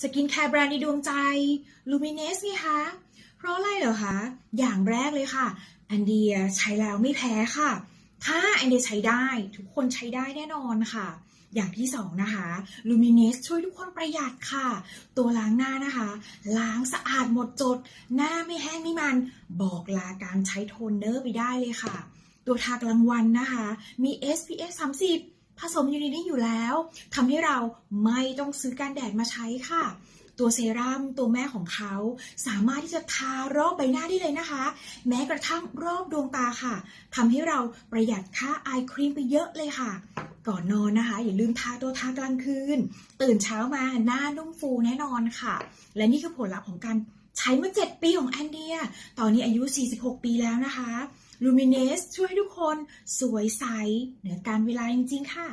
สกินแคร์แบรนด์ในดวงใจ Luminous ไงคะ เพราะอะไรเหรอคะ อย่างแรกเลยค่ะ อันเดียใช้แล้วไม่แพ้ค่ะ ถ้าอันเดียใช้ได้ ทุกคนใช้ได้แน่นอนค่ะ อย่างที่สองนะคะ Luminous ช่วยทุกคนประหยัดค่ะ ตัวล้างหน้านะคะ ล้างสะอาดหมดจด หน้าไม่แห้งไม่มัน บอกลาการใช้โทนเนอร์ไปได้เลยค่ะ ตัวทากลางวันนะคะ มี SPF 30 ผสมอยู่ในนี้อยู่แล้วทำให้เราไม่ต้องซื้อการแดดมาใช้ค่ะ ตัวเซรั่มตัวแม่ของเขาสามารถที่จะทารอบใบหน้าได้เลยนะคะ แม้กระทั่งรอบดวงตาค่ะทำให้เราประหยัดค่าไอครีมไปเยอะเลยค่ะก่อนนอนนะคะ อย่าลืมทาตัวทากลางคืน ตื่นเช้ามาหน้านุ่มฟูแน่นอนค่ะ และนี่คือผลลัพธ์ของการใช้มา 7 ปีของแอนเดีย ตอนนี้อายุ 46 ปีแล้วนะคะ Luminous ช่วยให้ทุกคนสวยใสเหนือการเวลาจริงๆค่ะ